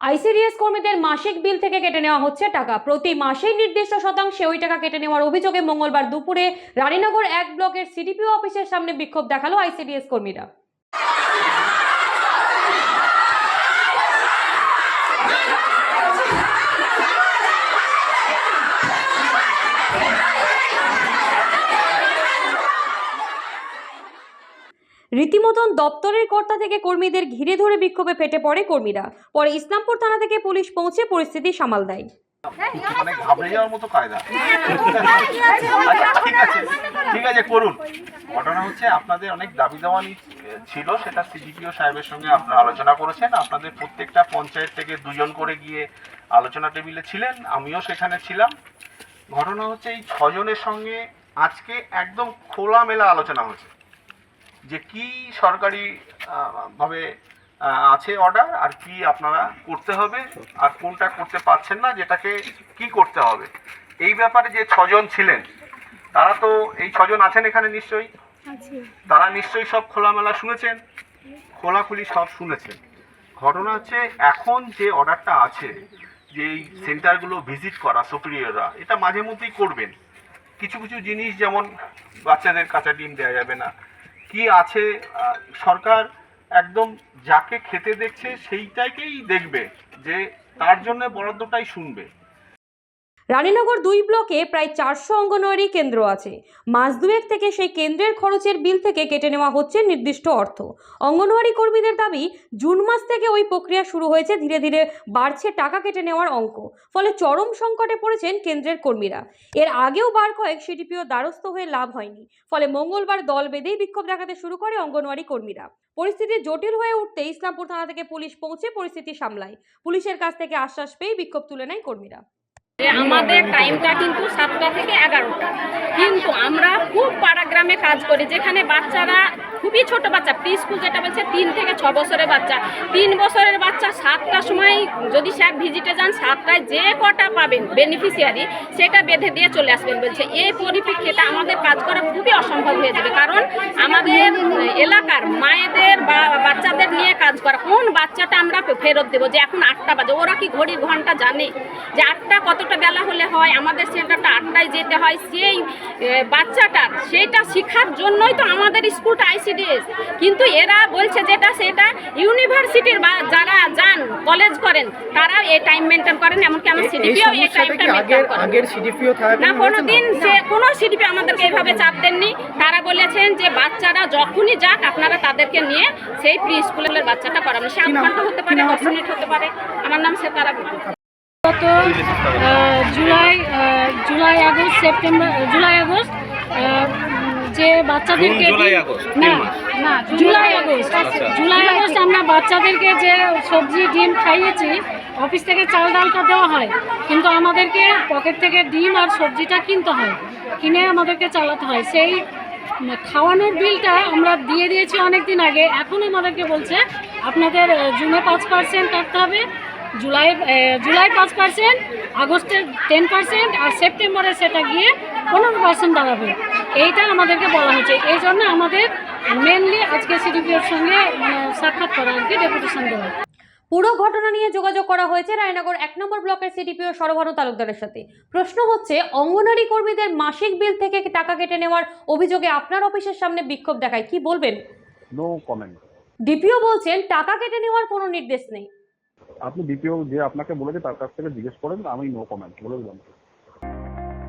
ICDS কর্মীদের মাসিক বিল থেকে কেটে নেওয়া হচ্ছে টাকা। প্রতি মাসেই নির্দিষ্ট শতাংশে ওই টাকা কেটে নেওয়ার অভিযোগে মঙ্গলবার দুপুরে রানীনগর এক ব্লকের সিডিপিও অফিসের সামনে বিক্ষোভ দেখাল আইসিডিএস কর্মীরা। রীতিমতন দপ্তরের কর্তা থেকে কর্মীদের ঘিরে ধরে বিক্ষোভে ফেটে পড়ে কর্মীরা। পরে ইসলামপুর থানা থেকে পুলিশ পৌঁছে পরিস্থিতি সামাল দেয়। মানে ঘাবড়ে যাওয়ার মতো কায়দা। আচ্ছা ঠিক আছে ঠিক আছে, করুন। ঘটনা হচ্ছে আপনাদের অনেক দাবি ছিল, সেটা সিডিপিও সাহেবের সঙ্গে আপনারা আলোচনা করেছেন। আপনাদের প্রত্যেকটা পঞ্চায়েত থেকে দুজন করে গিয়ে আলোচনা টেবিলে ছিলেন, আমিও সেখানে ছিলাম। ঘটনা হচ্ছে এই ছজনের সঙ্গে আজকে একদম খোলামেলা আলোচনা হয়েছে। যে কি সরকারি ভাবে আছে অর্ডার আর কি আপনারা করতে হবে আর কোনটা করতে পারছেন না যেটাকে কি করতে হবে। এই ব্যাপারে যে ছজন ছিলেন তারা তো এই ছজন আছেন এখানে নিশ্চয়ই? তারা নিশ্চয়ই সব খোলামেলা শুনেছেন? খোলাখুলি সব শুনেছেন। ঘটনা হচ্ছে এখন যে অর্ডারটা আছে যে এই সেন্টারগুলো ভিজিট করা সুপিরিয়ররা এটা মাঝে মধ্যেই করবেন। কিছু কিছু জিনিস যেমন বাচ্চাদের কাঁচা ডিম দেওয়া যাবে না কি আছে সরকার একদম যাকে খেতে দেখছে সেইটাকেই দেখবে যে তার জন্য বরাদ্দটাই শুনবে। রানীনগর দুই ব্লকে প্রায় চারশো অঙ্গনওয়াড়ি কেন্দ্র আছে। মাস দুয়েক থেকে সেই কেন্দ্রের খরচের বিল থেকে কেটে নেওয়া হচ্ছে নির্দিষ্ট অর্থ। অঙ্গনওয়াড়ি কর্মীদের দাবি, জুন মাস থেকে ওই প্রক্রিয়া শুরু হয়েছে, ধীরে ধীরে বাড়ছে টাকা কেটে নেওয়ার অঙ্ক। ফলে চরম সংকটে পড়েছেন কেন্দ্রের কর্মীরা। এর আগেও বার কয়েক সিডিপিও দ্বারস্থ হয়ে লাভ হয়নি। ফলে মঙ্গলবার দল বেঁধেই বিক্ষোভ দেখাতে শুরু করে অঙ্গনওয়াড়ি কর্মীরা। পরিস্থিতি জটিল হয়ে উঠতে ইসলামপুর থানা থেকে পুলিশ পৌঁছে পরিস্থিতি সামলায়। পুলিশের কাছ থেকে আশ্বাস পেয়ে বিক্ষোভ তুলে নেয় কর্মীরা। যে আমাদের টাইমটা কিন্তু সাতটা থেকে এগারোটা। কিন্তু আমরা খুব পাড়া গ্রামে কাজ করি, যেখানে বাচ্চারা, খুবই ছোট বাচ্চা প্রি স্কুল যেটা বলছে, তিন থেকে ছ বছরের বাচ্চা। তিন বছরের বাচ্চা সাতটার সময় যদি স্যার ভিজিটে যান, সাতটায় যে কটা পাবেন বেনিফিশিয়ারি সেটা বেঁধে দিয়ে চলে আসবেন বলছে। এই পরিপ্রেক্ষিতে আমাদের কাজ করা খুবই অসম্ভব হয়ে যাবে। কারণ আমাদের এলাকার মায়েদের কাজ করা। কোন বাচ্চাটা আমরা ফেরত দেবো যে এখন আটটা বাজে? ওরা কি ঘড়ির ঘণ্টা জানে যে আটটা কতটা বেলা হলে হয়? আমাদের সেন্টারটা আটটায় যেতে হয়। সেই বাচ্চাটা বাচ্চাটার সেইটা শেখার জন্যই তো আমাদের স্কুলটা আইসিডিএস। কিন্তু এরা বলছে যেটা, সেটা ইউনিভার্সিটির বা কলেজ করেন তারা এই টাইম মেনটেন করেন এমনকি আমার সিডিপিও এই টাইমটা মেনটেন করেন। আগের সিডিপিও না কোনোদিন হয়েছে সে কোনো সিডিপি আমাদেরকে এইভাবে চাপ দেননি। তারা বলেছেন যে বাচ্চারা যখনই যাক আপনারা তাদেরকে নিয়ে সেই প্রি স্কুলের বাচ্চাটা করাবেন সে আধ ঘণ্টা হতে পারে দশ মিনিট হতে পারে। আমার নাম সে তারা গত July July August September July August যে বাচ্চাদেরকে না না জুলাই আগস্ট। জুলাই আগস্ট আমরা বাচ্চাদেরকে যে সবজি ডিম খাইয়েছি অফিস থেকে চাল ডালটা দেওয়া হয়। কিন্তু আমাদেরকে পকেট থেকে ডিম আর সবজিটা কিনতে হয়। কিনে আমাদেরকে চালাতে হয়। সেই খাওয়ানোর বিলটা আমরা দিয়ে দিয়েছি অনেক দিন আগে। এখন আমাদেরকে বলছে আপনাদের জুনে পাঁচ পার্সেন্ট কাটতে হবে। জুলাই জুলাই পাঁচ পার্সেন্ট আগস্টে টেন পার্সেন্ট আর সেপ্টেম্বরে সেটা গিয়ে পনেরো পার্সেন্ট দাঁড়াবে এইটা আমাদেরকে বলা হয়েছে এই জন্য আমাদের মেনলি আজকে সিডিপিওর সঙ্গে মানে সাক্ষাৎ করা আর কি ডেপুটেশন দেওয়া। পুরো ঘটনা নিয়ে যোগাযোগ করা হয়েছে রায়নগর এক নম্বর ব্লকের সিডিপিও সরভানু তালুকদারের সাথে। প্রশ্ন হচ্ছে অঙ্গনারী কর্মীদের মাসিক বিল থেকে টাকা কেটে নেওয়ার অভিযোগে আপনার অফিসের সামনে বিক্ষোভ দেখায়। কি বলবেন? নো কমেন্ট ডিপিও বলছেন টাকা কেটে নেওয়ার কোনো নির্দেশ নেই। আপনি ডিপিও যে আপনাকে বলেছে তার কাছ থেকে জিজ্ঞেস করেন আমি নো কমেন্ট বলে দিলাম।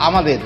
আমাদের